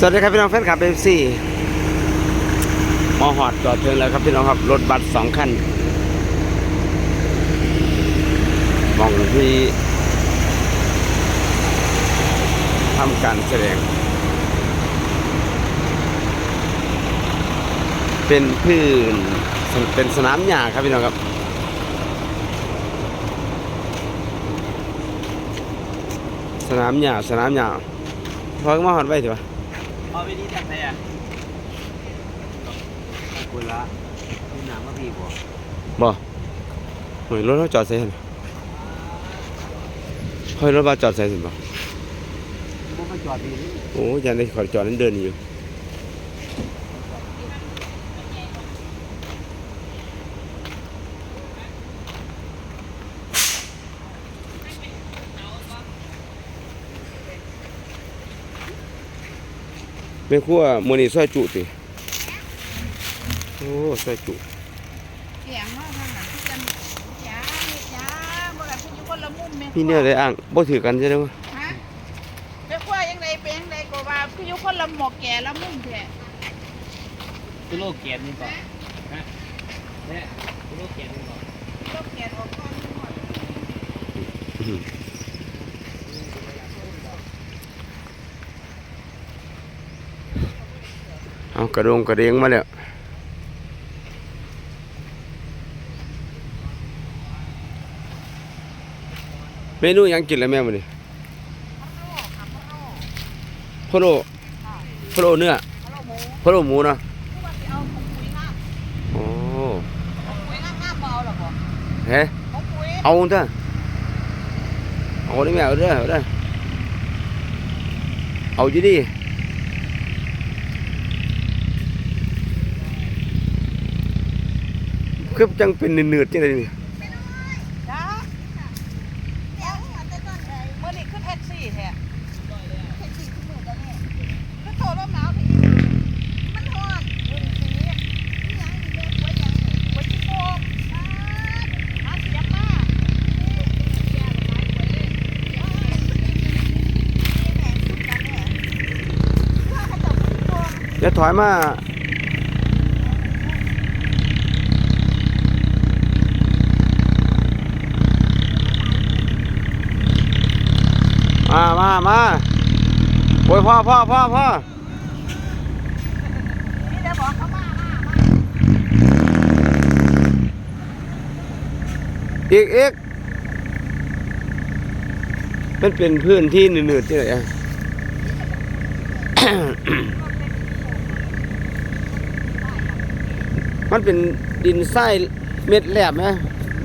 สวัสดีครับพี่น้องแฟนคลับเอฟซีมอหอดจอดถึงแล้วครับพี่น้องครับรถบัสสองคันมองที่ทำการแสดง เป็นพื้นเป็นสนามหญ้าครับพี่น้องครับสนามหญ้าสนามหญ้าพอมาหอดไว้ถือว่า พอไปนี่จากไหนอะคุณละคุณน้ำก็พี่บ่บ่เฮ้ยรถเขาจอดใส่เห็นเฮ้ยรถบัสจอดใส่เห็นบ่พวกมาจอดดีนี่โอ้ยยันได้ขอจอดนั้นเดินอยู่ แม่ครัวมื้อนี้ซอยจุติโอ้ซอยจุเสียงว่าทางหลังที่จะยาเฮ็ดยาบ่กันที่อยู่คนละมุมแม่พี่เนี่ยได้อ้างบ่ถือกันใช่ไหมวะฮะไปคว้ายังไงเป็นยังไงก็ว่าพี่อยู่คนละหมอกแก่ละมุมแท้ตุโลเกียนนี่ก่อนฮะเนี่ยตุโลเกียนนี่ก่อนต้องแก่ออกก่อนหมด เอากระดงกระเดงมาแล้วเมนูหยังกินแล้วแม่มื้อนี้พะโล้พะโล้เนื้อฮัลโหลหมูพะโล้หมูเนาะที่ว่าสิเอาของปุ๋ยงามโอ้ของปุ๋ยงามงามบ่เอาหรอบ่เฮ้ของปุ๋ยเอาเถอะเอาได้แม่เอาเด้อเอาเด้อเอาอยู่ดิ คือจังเป็นเนืดๆจังได๋นี่จ้าเดี๋ยวอันจะตอนไหนมื้อนี้ขึ้นแท็กซี่แท้แท็กซี่ขึ้นมื้อตอนนี้ก็โทรลมหนาวพี่มันฮ้อนมื้อนี้นี่ยังนี่แม่ป่วยยังป่วยที่โป่งอ่าหาเสียงมาอย่าถอยมา มามามาโอ้ยพ่อพ่อพ่อพ่อนี่เดี๋ยวบอกเขามามามาอีกอีกมันเป็นพื้นที่หนืดๆที่ไหนอะมันเป็นดินทรายเม็ดแหลมนะ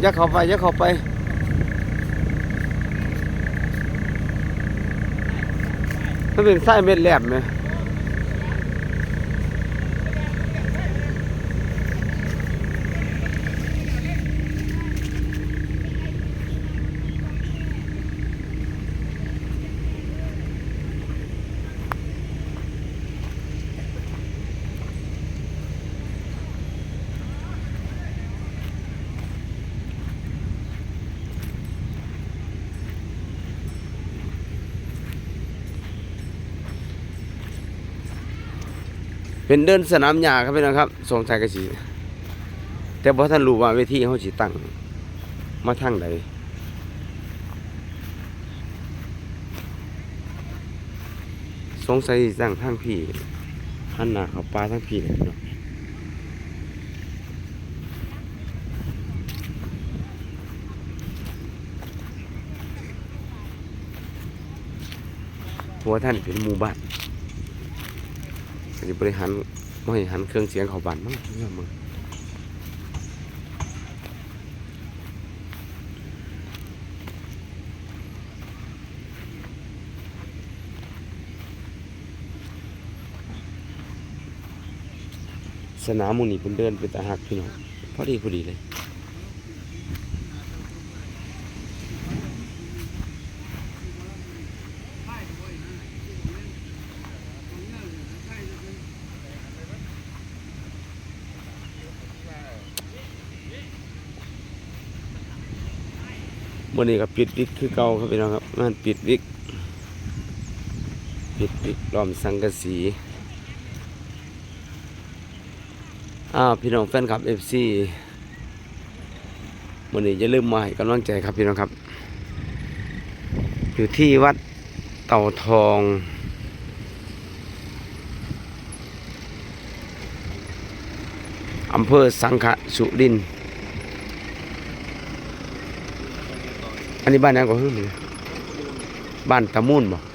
อย่าเข้าไปย่าเข้าไป ถ้าเป็นทรายเม็ดแหลมไหม เป็นเดินสนามหญ้าครับพี่น้องครับสงสัยกระสีแต่พอท่านรู้ว่าเวทีเขาสิตั้ง มาทางใดสงสัยสิตั้งทางพี่หันหน้าเขาปลาทางพี่เลยพี่น้องเพราะว่าท่านเป็นหมู่บ้าน จะบริหารไม่หันเครื่องเสียงเขาบานมั้งเรื่องมึงสนามมูนี่เป็นเดินเป็นตาหักพี่น้องพอดีพอดีเลย มื่อนี้ก็ปิดวิกคือเก่าครับพี่น้องครับมันปิดวิกปิดปิดล้อมสังกะสีอ้าวพี่น้องแฟนคลับ FC วันนี้อย่าลืมมาให้กำลังใจครับพี่น้องครับ อยู่ที่วัดเต่าทองอำเภอสังขะสุรินทร์ อันนี้บ้านยังก็ฮึ่มเลยบ้านตะมุนบ่อต้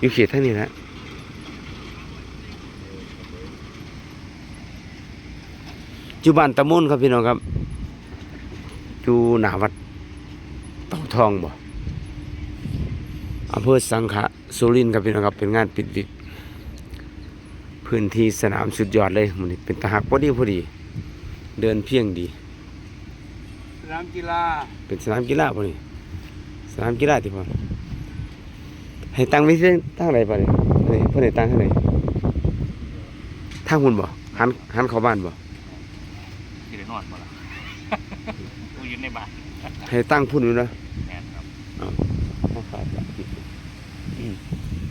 อยู่เขตท่านี้แหละอยู่บ้านตะมุนครับพี่น้องครับอยู่หน้าวัดเต่าทองบ่อำเภอสังขะสุรินทร์ครับพี่น้องครับเป็นงานปิดวิกพื้นที่สนามสุดยอดเลยมันนี้เป็นตะหักพอดีพอดี เดินเพียงดี สนามกีฬาเป็นสนามกีฬาพอดีสนามกีฬาที่พอให้ตั้งไว้ที่ตั้งไหนบ่เนี่ยนี่เพื่อนให้ตั้งทางไหนทางหุ่นบ่หันหันเข้าบ้านบ่ที่ได้นอนมาละกูอยู่ในบ้านให้ตั้งพุ่นอยู่นะแม่นครับ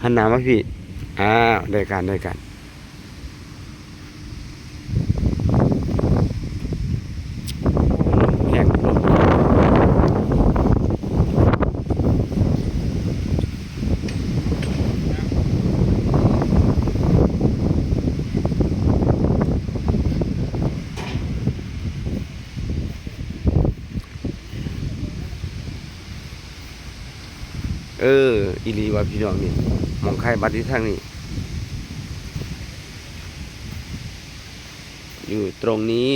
หันหน้ามาพี่อ้าวได้การได้การแขกลม เออ อีหลีว่าพี่น้องนี่มองไข่บัดที่ทางนี้ อยู่ตรงนี้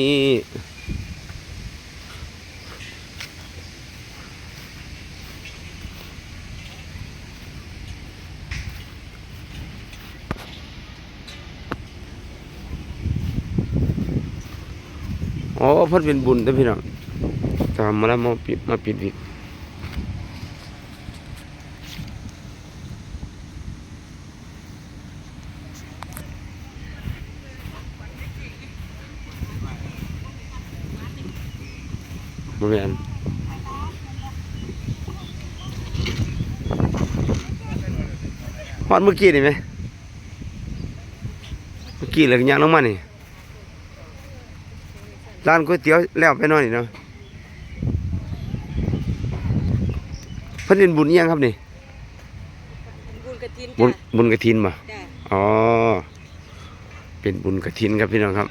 อ๋อเพิ่นเป็นบุญเด้อพี่น้องตามมาแล้วมาปิดมาปิดวิก บริเวณฮอดเมื่อกี้นี่ไหมเมื่อกี้เลยยังลงมานี่ร้านก๋วยเตี๋ยวแล้วไปหน่อยนี่เนาะเพิ่นเป็นบุญอิหยังครับนี่บุญกระถินบุญจ้ะบุญกระถินบ่จ้ะอ๋อเป็นบุญกระถินครับพี่น้องครับ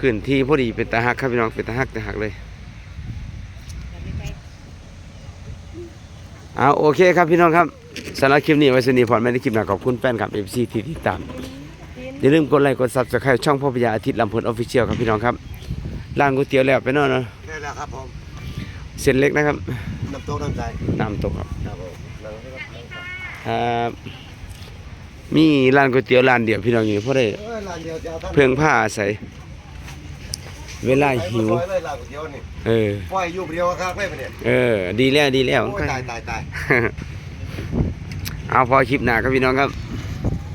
พื้นที่พอดีเป็นตาหักครับพี่น้องเป็นตาหักตาหักเลยเอาโอเคครับพี่น้องครับสำหรับคลิปนี้ไว้สนีพรไม่ได้คลิปหน้าขอบคุณแฟนคลับเอฟซีที่ติดตามอย่าลืมกดไลค์กดซับสไครต์ช่องพ่อพญาอาทิตย์ลำพูนออฟฟิเชียลครับพี่น้องครับร้านก๋วยเตี๋ยวแล้วไปเนอนเนาะแค่แล้วครับผมเส้นเล็กนะครับน้ำโต๊ะน้ำใจน้ำตกครับครับผมนั่งให้ครับนั่งครับครับมีร้านก๋วยเตี๋ยวร้านเดียวพี่น้องอยู่เพราะได้เอ้ยร้านเดียวจะเอาท่านเพิ่งผ้าอาศัย เวลาหิว ไปซอยเลยร้านก๋วยเตี๋ยวนี่เออ ปล่อยอยู่เดียวครับไม่เป็นเนี่ยเออ ดีแล้วดีแล้ว โอ้ยตายตายตาย เอาพอคลิปหน้าครับพี่น้องครับ